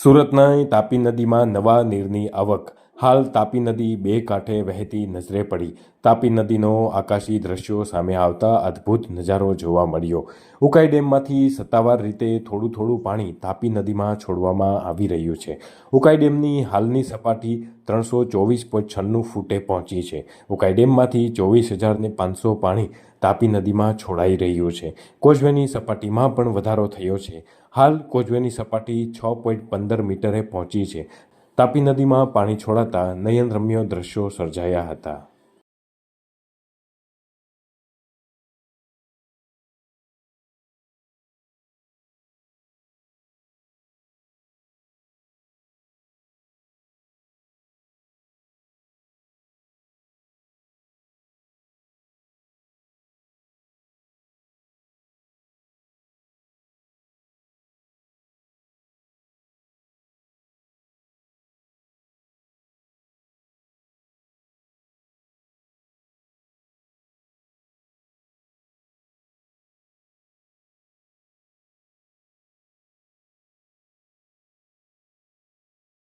સુરતના તાપી નદીમાં નવા નીરની આવક હાલ તાપી નદી બે કાંઠે વહેતી નજરે પડી. તાપી નદીનો આકાશી દ્રશ્યો સામે આવતા અદ્ભુત નજારો જોવા મળ્યો. ઉકાઈ ડેમમાંથી સત્તાવાર રીતે થોડું થોડું પાણી તાપી નદીમાં છોડવામાં આવી રહ્યું છે. ઉકાઈ ડેમની હાલની સપાટી ત્રણસો ચોવીસ પોઈન્ટ છન્નું ફૂટે પહોંચી છે. ઉકાઈ ડેમમાંથી ચોવીસ હજારને પાંચસો પાણી તાપી નદીમાં છોડાઈ રહ્યું છે. કોઝવેની સપાટીમાં પણ વધારો થયો છે. હાલ કોઝવેની સપાટી છ પોઈન્ટ પંદર મીટરે પહોંચી છે. તાપી નદીમાં પાણી છોડાતા નયનરમ્ય દ્રશ્યો સર્જાયા હતા.